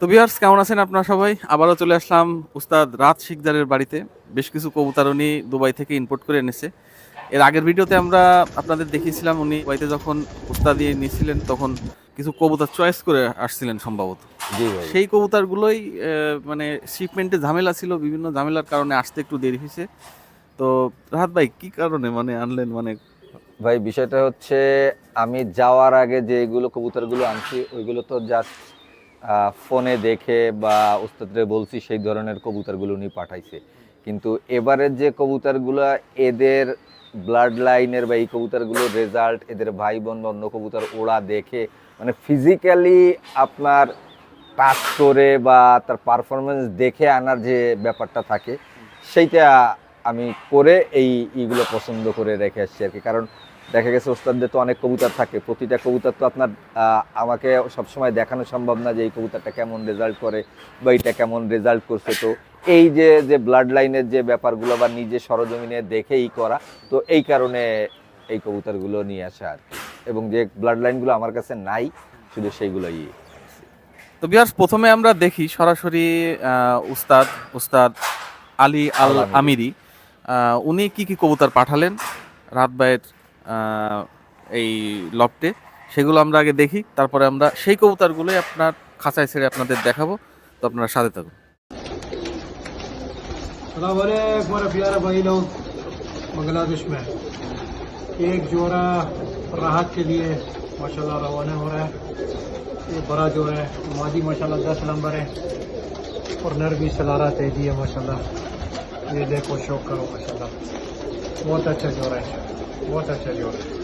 তো বিহার্স কেমন আছেন আপনারা সবাই? আবারও চলে আসলাম উস্তাদ রাত শিকদারের বাড়িতে। বেশ কিছু কবুতর উনি দুবাই থেকে ইম্পোর্ট করে এনেছে। এর আগের ভিডিওতে আমরা আপনাদের দেখিয়েছিলাম উনি বাড়িতে যখন উস্তাদি নিয়েছিলেন তখন কিছু কবুতর চয়েস করে আসছিলেন সম্ভবত। সেই কবুতরগুলোই মানে শিপমেন্টে ঝামেলা ছিল বিভিন্ন ঝামেলার কারণে আসতে একটু দেরি হয়েছে। তো রাহাত ভাই কি কারণে মানে আনলেন? মানে ভাই বিষয়টা হচ্ছে আমি যাওয়ার আগে যেগুলো কবুতরগুলো আনছি ওইগুলো তো জাস্ট ফোনে দেখে বা ওস্তাদরে বলছি সেই ধরনের কবুতরগুলো উনি পাঠাইছে। কিন্তু এবারের যে কবুতরগুলো, এদের ব্লাড লাইনের বা এই কবুতরগুলোর রেজাল্ট এদের ভাই বোন অন্য কবুতর ওরা দেখে মানে ফিজিক্যালি আপনার টাচ করে বা তার পারফরমেন্স দেখে আনার যে ব্যাপারটা থাকে, সেইটা আমি করে এই ইগুলো পছন্দ করে রেখে আসছি আর কি। কারণ দেখা গেছে ওস্তাদদের তো অনেক কবুতর থাকে। প্রতিটা কবুতর তো আপনার আমাকে সবসময় দেখানো সম্ভব না যে এই কবুতরটা কেমন রেজাল্ট করে বা এটা কেমন রেজাল্ট করছে। তো এই যে যে ব্লাড লাইনের যে ব্যাপারগুলো বা নিজে সরজমিনে দেখেই করা তো এই কারণে এই কবুতরগুলো নিয়ে আসা আর কি। এবং যে ব্লাড লাইনগুলো আমার কাছে নাই শুধু সেইগুলোই তো বিহার্স প্রথমে আমরা দেখি সরাসরি উস্তাদ উস্তাদ আলী আল আমিরি। উনি কি কি কবুতর পাঠালেন? রাত ভাইয়ের আহ, এই লকটে সেগুলো আমরা আগে দেখি তারপরে আমরা সেই কবুতরগুলোই আপনার খাঁচায় ছেড়ে আপনাদের দেখাবো তো আপনারা সাথে থাকুন सलाम वालेकुम मेरे प्यारे भाई लोग बांग्लादेश में एक जोड़ा राहत के लिए माशाल्लाह रवाना हो रहा है ये बड़ा जोड़ा है मादी माशाल्लाह दस नंबर है और नर भी सलारा तेजी है माशाल्लाह ये देखो शौक करो माशाल्लाह बहुत अच्छा जोड़ा है बहुत अच्छा जोड़ा है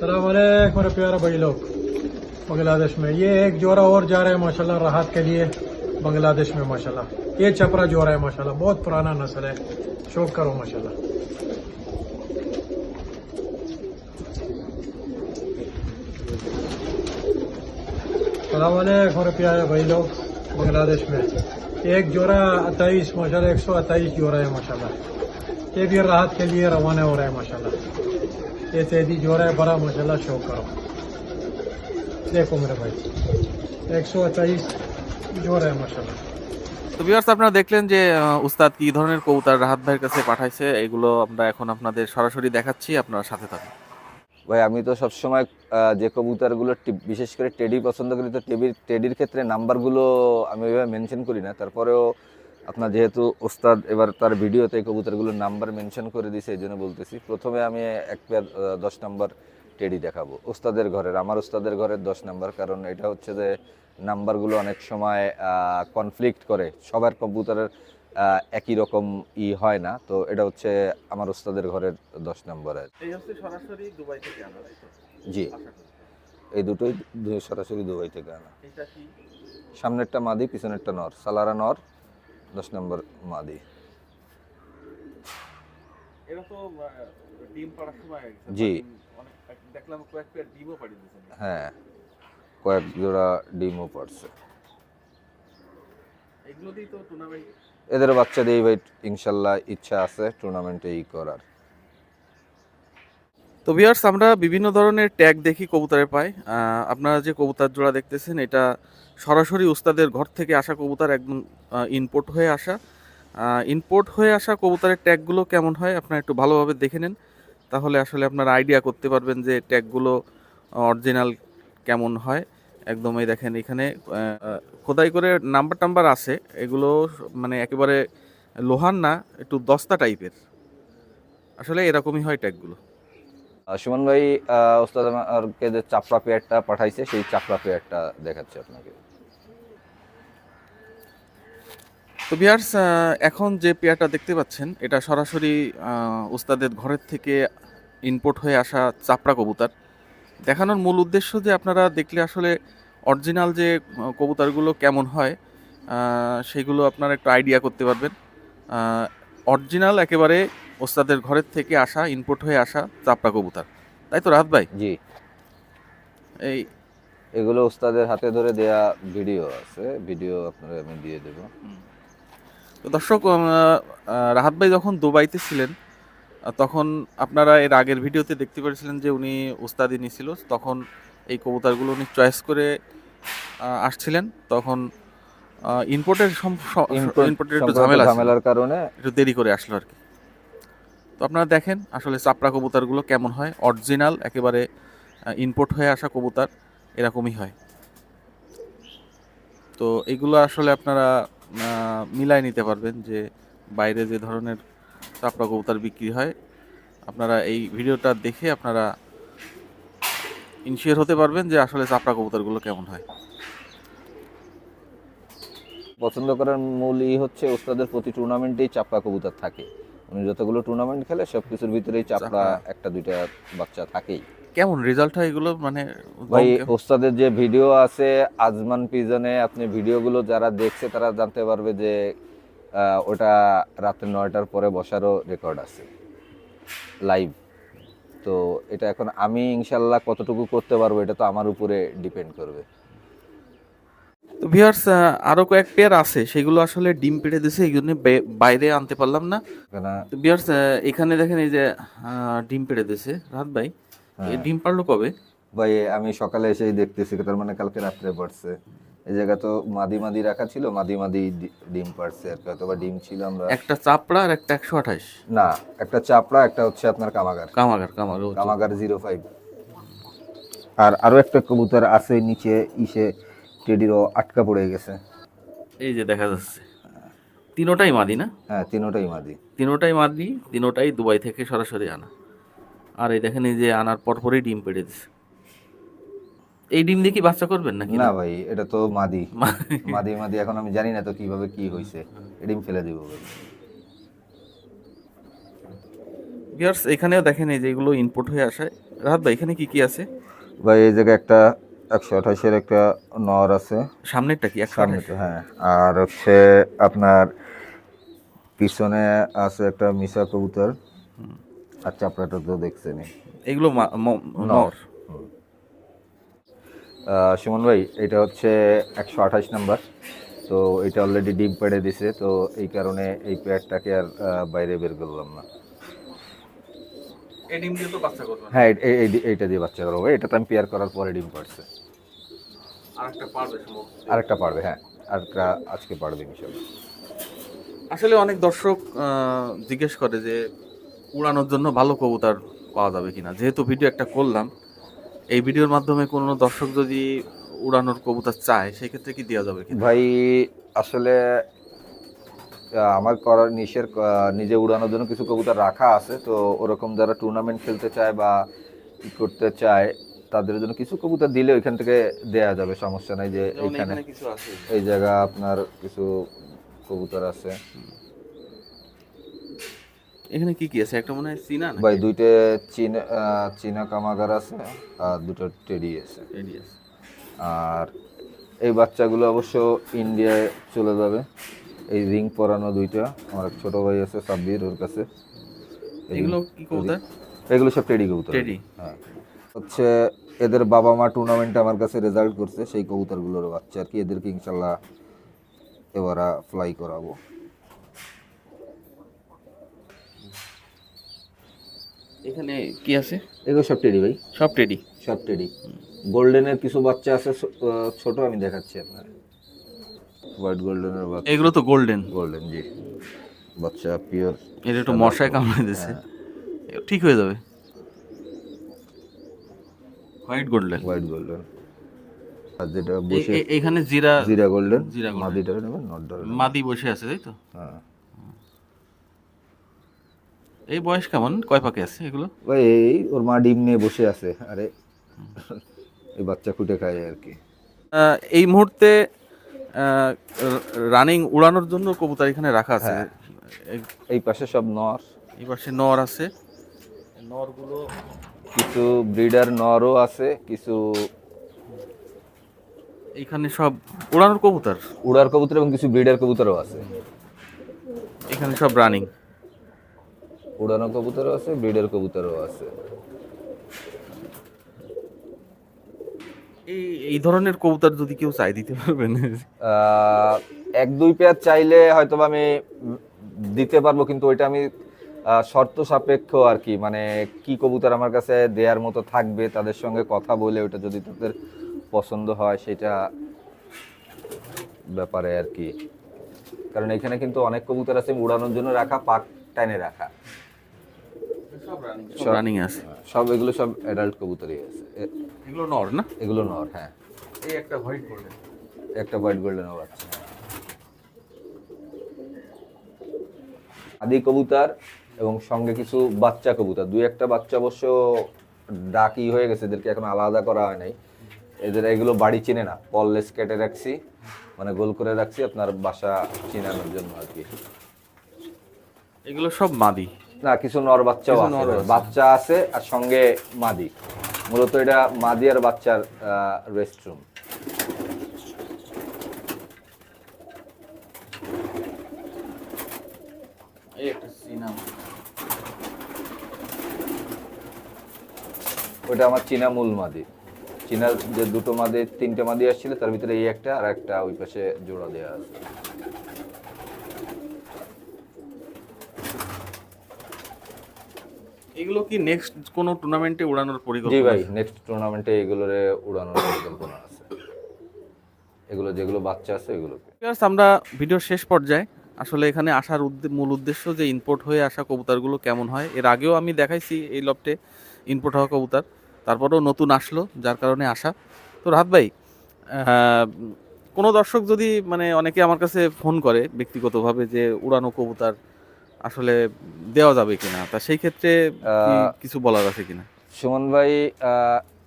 सलाम मेरे प्यारे भाई लोग, बांग्लादेश में। ये एक जोड़ा और जा रहा है, माशाल्लाह, राहत के लिए बांग्लादेश में, माशाल्लाह। ये चपरा जोड़ा है, माशाल्लाह। बहुत पुराना नस्ल है। शौक करो, माशाल्लाह। सलाम वालेकुम मेरे प्यारे भाई लोग, बांग्लादेश में। एक जोड़ा अट्ठाईस, माशाल्लाह, एक सौ अट्ठाईस जोड़ा है, माशाल्लाह। ये भी राहत के लिए रवाना हो रहा है माशाल्लाह ये तेजी जोड़ा है बड़ा माशाल्लाह शौक करो देखो मेरे भाई एक सौ अट्ठाईस जोड़ा है माशाल्लाह তো বিহার্স আপনারা দেখলেন যে আহ, উস্তাদ কি ধরনের কবুতর রাহাত ভাইয়ের কাছে পাঠাইছে এগুলো আমরা এখন আপনাদের সরাসরি দেখাচ্ছি আপনারা সাথে থাকুন ভাই আমি তো সবসময় আহ, যে কবুতরগুলো টি- বিশেষ করে টেডি পছন্দ করি তো টেবির টেডির ক্ষেত্রে নাম্বারগুলো আমি ওইভাবে মেনশন করি না তারপরেও আপনার যেহেতু ওস্তাদ এবার তার ভিডিওতে কবুতরগুলোর নাম্বার মেনশন করে দিয়েছে এই জন্য বলতেছি প্রথমে আমি এক পেয়ার দশ নাম্বার টেডি দেখাবো ওস্তাদের ঘরের আমার ওস্তাদের ঘরের দশ নাম্বার কারণ এটা হচ্ছে যে নাম্বারগুলো অনেক সময় কনফ্লিক্ট করে সবার আহ, একই রকম ই হয় না তো এটা হচ্ছে আমার ওস্তাদের ঘরের দশ নম্বরের জি। এই দুটোই সরাসরি দুবাই থেকে আনা। সামনেরটা মাদি পিছনেরটা নর সালারা নর দশ নম্বর মাদি। জি। হ্যাঁ কয়েক জোড়া ডিমও পড়ছে। এদের বাচ্চাদের ভাই ইনশাল্লাহ ইচ্ছা আছে টুর্নামেন্টে ই করার। তো ভিউয়ার্স আমরা বিভিন্ন ধরনের ট্যাগ দেখি কবুতরে পাই। আপনারা যে কবুতর জোড়া দেখতেছেন, এটা সরাসরি উস্তাদের ঘর থেকে আসা কবুতর একদম ইনপোর্ট হয়ে আসা। ইনপোর্ট হয়ে আসা কবুতরের ট্যাগগুলো কেমন হয়, আপনারা একটু ভালোভাবে দেখে নেন। তাহলে আসলে আপনারা আইডিয়া করতে পারবেন যে ট্যাগগুলো অরিজিনাল কেমন হয়। একদম এই দেখেন এখানে খোদাই করে নাম্বার টাম্বার আছে। এগুলো মানে একেবারে লোহার না, একটু দস্তা টাইপের আসলে এরকমই হয় ট্যাগগুলো সুমন ভাই ওস্তাদ আমাকে যে চাপড়া পেয়ারটা পাঠাইছে সেই চাপড়া পেয়ারটা দেখাচ্ছে আপনাকে। তো বিয়ার্স এখন যে পেয়ারটা দেখতে পাচ্ছেন এটা সরাসরি আহ, উস্তাদের ঘরের থেকে ইনপোর্ট হয়ে আসা চাপড়া কবুতর। দেখানোর মূল উদ্দেশ্য যে আপনারা দেখলে আসলে অরিজিনাল যে কবুতরগুলো কেমন হয় সেগুলো আপনারা একটু আইডিয়া করতে পারবেন। অরিজিনাল একেবারে ওস্তাদের ঘরের থেকে আসা ইনপোর্ট হয়ে আসা চাপড়া কবুতর। তাই তো রাত ভাই? জি। এই এগুলো ওস্তাদের হাতে ধরে দেয়া ভিডিও আছে। ভিডিও আপনারা আমি দিয়ে দেবো। তো দর্শক রাহাত ভাই যখন দুবাইতে ছিলেন তখন আপনারা এর আগের ভিডিওতে দেখতে পেরেছিলেন যে উনি উস্তাদি নিছিল তখন এই কবুতরগুলো উনি চয়েস করে আসছিলেন। তখন ইম্পোর্টের ইম্পোর্টের একটু ঝামেলা ঝামেলার কারণে একটু দেরি করে আসলো আর কি। তো আপনারা দেখেন আসলে চাপড়া কবুতরগুলো কেমন হয়। অরিজিনাল একেবারে ইম্পোর্ট হয়ে আসা কবুতর, এরকমই হয়। তো এগুলো আসলে আপনারা মিলাই নিতে পারবেন যে বাইরে যে ধরনের চাপড়া কবুতর বিক্রি হয়, আপনারা এই ভিডিওটা দেখে আপনারা ইনশিওর হতে পারবেন যে আসলে চাপড়া কবুতরগুলো কেমন হয়। পছন্দ করার মূলই হচ্ছে ওস্তাদের প্রতি টুর্নামেন্টেই চাপড়া কবুতর থাকে। উনি যতগুলো টুর্নামেন্ট খেলে সব কিছুর ভিতরেই চাপড়া চাপড়া। একটা দুইটা বাচ্চা থাকেই। কেমন রেজাল্ট হয় এগুলো? মানে ভাই ওস্তাদের যে ভিডিও আছে আজমান পিজনে আপনি ভিডিওগুলো যারা দেখছে তারা জানতে পারবে যে ওটা রাত্রে নয়টার পরে বসারও রেকর্ড আছে লাইভ তো এটা এখন আমি ইনশাল্লাহ কতটুকু করতে পারব এটা তো আমার উপরে ডিপেন্ড করবে। তো ভিউয়ার্স আরও কয়েক পেয়ার আছে সেগুলো আসলে ডিম পেড়ে দিছে এই জন্য বাইরে আনতে পারলাম না। তো ভিউয়ার্স এখানে দেখেন এই যে ডিম পেড়ে দিছে রাত ভাই। এই ডিম পারল কবে? ভাই আমি সকালে এসেই দেখতেছি তার মানে কালকে রাত্রে পড়ছে এই জায়গা তো মাদি মাদি রাখা ছিল মাদি মাদি ডিম পারছে আর কি অথবা ডিম ছিল আমরা একটা চাপড়া আর একটা একশো আঠাশ। না একটা চাপড়া একটা হচ্ছে আপনার কামাগার। কামাগার কামাগার কামাগার জিরো ফাইভ আর আরও একটা কবুতর আছে নিচে ইসে টেডিরও আটকা পড়ে গেছে। এই যে দেখা যাচ্ছে। তিনোটাই মাদি না? হ্যাঁ তিনোটাই মাদি। তিনোটাই মাদি তিনোটাই দুবাই থেকে সরাসরি আনা। আর এই দেখেন এই যে আনার পরপরই ডিম পেড়ে দিছে। এই ডিম দিয়ে কি বাচ্চা করবেন নাকি? না ভাই এটা তো মাদি। মাদি। মাদি এখন আমি জানি না তো কীভাবে কি হয়েছে ডিম ফেলে দিব ভিউয়ার্স এখানেও দেখেন এই যে এগুলো ইনপুট হয়ে আসে রাত ভাই এখানে কি কি আছে? ভাই এই জায়গায় একটা একশো আঠাশের একটা নর আছে। সামনেরটা কি? একশো সামনে হ্যাঁ। আর হচ্ছে আপনার পিছনে আছে একটা মিশা কবুতর। আর চাপড়াটা তো দেখছেনই এগুলো নর। সুমন ভাই এটা হচ্ছে একশো আঠাশ নাম্বার। তো এটা অলরেডি ডিম পেড়ে দিছে তো এই কারণে এই পেয়ারটাকে আর বাইরে বের করলাম না। এই ডিম দিয়ে তো বাচ্চা করবেন হ্যাঁ এইটা দিয়ে বাচ্চা করব। এটা তো আমি পেয়ার করার পরে ডিম পারছে আরেকটা পারবে সম্ভবত। আরেকটা পারবে হ্যাঁ। আরেকটা আজকে পারবে ইনশাল্লাহ আসলে অনেক দর্শক জিজ্ঞেস করে যে উড়ানোর জন্য ভালো কবুতর পাওয়া যাবে কিনা। যেহেতু ভিডিও একটা করলাম এই ভিডিওর মাধ্যমে কোনো দর্শক যদি উড়ানোর কবুতর চায় সেক্ষেত্রে কি দেওয়া যাবে কিনা? ভাই আসলে আমার করার নিশের নিজে উড়ানোর জন্য কিছু কবুতর রাখা আছে তো ওরকম যারা টুর্নামেন্ট খেলতে চায় বা করতে চায় তাদের জন্য কিছু কবুতর দিলে ওইখান থেকে দেয়া যাবে সমস্যা নাই যে এইখানে কিছু আছে। এই জায়গা আপনার কিছু কবুতর আছে। এখানে কি কি আছে? একটা মনে হয় চীনা না ভাই দুইটা চীনা চীনা কামাগার আছে আর দুটো টেডি আছে। আর এই বাচ্চাগুলো অবশ্য ইন্ডিয়ায় চলে যাবে। এই রিং পরানো দুইটা আমার এক ছোট ভাই আছে সাব্বির ওর কাছে। এগুলো কি কবুতর? এগুলো সব টেডি কবুতর। টেডি। হ্যাঁ। হচ্ছে এদের বাবা মা টুর্নামেন্টে আমার কাছে রেজাল্ট করছে সেই কবুতরগুলোর বাচ্চা আর কি। এদেরকে ইনশাল্লাহ এবারা ফ্লাই করাবো। এখানে কি আছে? এগুলো সব টেডি ভাই। সব টেডি সব টেডি গোল্ডেনের কিছু বাচ্চা আছে ছোট আমি দেখাচ্ছি আপনার। হোয়াইট গোল্ডেনের বাচ্চা। এগুলো তো গোল্ডেন গোল্ডেন জি। বাচ্চা পিওর এটা একটু মশায় কামড়ে দিচ্ছে ঠিক হয়ে যাবে। হোয়াইট গোল্ডেন হোয়াইট গোল্ডেন আর যেটা বসে এখানে জিরা জিরা গোল্ডেন জিরা। মাদিটা নেবেন নেবেন। মাদি বসে আছে তাই তো? হ্যাঁ। এই বয়স কেমন? কয় পাকে আছে এগুলো? ভাই এই ওর মা ডিম নিয়ে বসে আছে। আরে এই বাচ্চা খুঁটে খায় আর কি। এই মুহূর্তে রানিং উড়ানোর জন্য কবুতর এখানে রাখা আছে। হ্যাঁ। এই- এই পাশে সব নর। এই পাশে নর আছে। নরগুলো কিছু ব্রিডার নরও আছে কিছু এখানে সব উড়ানোর কবুতর? উড়ার কবুতর এবং কিছু ব্রিডার কবুতরও আছে। এখানে সব রানিং উড়ানো কবুতরও আছে ব্রিডার কবুতরও আছে। এই এই ধরনের কবুতর যদি কেউ চাই দিতে পারবেন? এক দুই পেয়ার চাইলে হয়তো আমি দিতে পারব কিন্তু ওইটা আমি শর্ত সাপেক্ষ আর কি। মানে কি কবুতর আমার কাছে দেয়ার মতো থাকবে তাদের সঙ্গে কথা বলে ওটা যদি তাদের পছন্দ হয় সেটা ব্যাপারে আর কি। কারণ এখানে কিন্তু অনেক কবুতর আছে উড়ানোর জন্য রাখা পাক টাইনে রাখা। সব রানিং আছে। সব এগুলো সব অ্যাডাল্ট কবুতরই আছে। এগুলো নর না? এগুলো নর হ্যাঁ। এই একটা হোয়াইট গোল্ডেন একটা হোয়াইট গোল্ডেন বাচ্চা আদি কবুতর এবং সঙ্গে কিছু বাচ্চা কবুতর। দুই একটা বাচ্চা অবশ্য ডাকি হয়ে গেছে এদেরকে এখন আলাদা করা হয় নাই। এদের এগুলো বাড়ি চিনে না পললেস কেটে রাখছি মানে গোল করে রাখছি আপনার বাসা চিনানোর জন্য আর কি। এগুলো সব মাদি? না কিছু নর বাচ্চাও আছে। বাচ্চা আছে আর সঙ্গে মাদি। মূলত এটা মাদি আর বাচ্চার রেস্টরুম ওটা আমার চীনা মূল মাদি। চীনার যে দুটো মাদি তিনটে মাদি আসছিল তার ভিতরে এই একটা আর একটা ওই পাশে জোড়া দেওয়া আছে। এগুলো কি নেক্সট কোনো টুর্নামেন্টে উড়ানোর জি পরিকল্পনা ভাই নেক্সট টুর্নামেন্টে এগুলোরে উড়ানোর পরিকল্পনা আছে। এগুলো যেগুলো বাচ্চা আছে এগুলোকে। আমরা ভিডিওর শেষ পর্যায়ে। আসলে এখানে আসার মূল উদ্দেশ্য যে ইম্পোর্ট হয়ে আসা কবুতরগুলো কেমন হয়। এর আগেও আমি দেখাইছি এই লফটে ইম্পোর্ট হওয়া কবুতর। তারপরেও নতুন আসলো যার কারণে আসা। তো রাহাত ভাই কোনো দর্শক যদি মানে অনেকে আমার কাছে ফোন করে ব্যক্তিগতভাবে যে উড়ানো কবুতর আসলে দেওয়া যাবে কিনা তা সেই ক্ষেত্রে কিছু বলার আছে কিনা? সুমন ভাই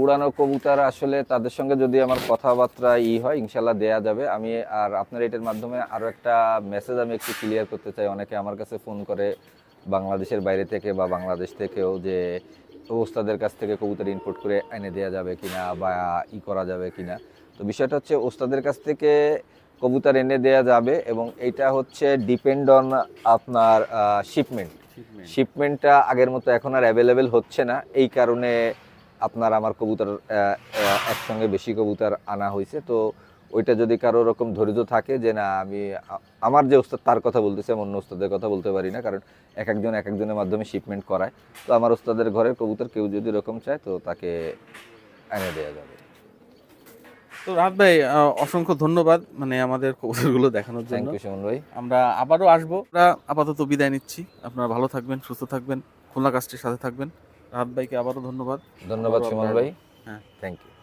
উড়ানো কবুতর আসলে তাদের সঙ্গে যদি আমার কথাবার্তা ই হয় ইনশাল্লাহ দেয়া যাবে। আমি আর আপনার এটার মাধ্যমে আরও একটা মেসেজ আমি একটু ক্লিয়ার করতে চাই। অনেকে আমার কাছে ফোন করে বাংলাদেশের বাইরে থেকে বা বাংলাদেশ থেকেও যে ওস্তাদের কাছ থেকে কবুতর ইনপুট করে এনে দেওয়া যাবে কিনা বা ই করা যাবে কিনা। তো বিষয়টা হচ্ছে ওস্তাদের কাছ থেকে কবুতর এনে দেওয়া যাবে এবং এটা হচ্ছে ডিপেন্ড অন আপনার শিপমেন্ট শিপমেন্টটা আগের মতো এখন আর অ্যাভেলেবেল হচ্ছে না। এই কারণে আপনার আমার কবুতর একসঙ্গে বেশি কবুতর আনা হয়েছে। তো ওইটা যদি কারও রকম ধৈর্য থাকে যে না আমি আমার যে ওস্তাদ তার কথা বলতেছে আমি অন্য ওস্তাদের কথা বলতে পারি না কারণ এক একজন এক একজনের মাধ্যমে শিপমেন্ট করায়। তো আমার ওস্তাদের ঘরের কবুতর কেউ যদি এরকম চায় তো তাকে এনে দেওয়া যাবে। তো রাহাত ভাই অসংখ্য ধন্যবাদ মানে আমাদের কবুতরগুলো দেখানোর থ্যাংক জন্য ইউ সুমন ভাই। আমরা আবারও আসব। আমরা আপাতত বিদায় নিচ্ছি। আপনারা ভালো থাকবেন সুস্থ থাকবেন খুলনা কাস্টের সাথে থাকবেন। রাহাত ভাইকে আবারও ধন্যবাদ। ধন্যবাদ সুমন ভাই। হ্যাঁ। Thank you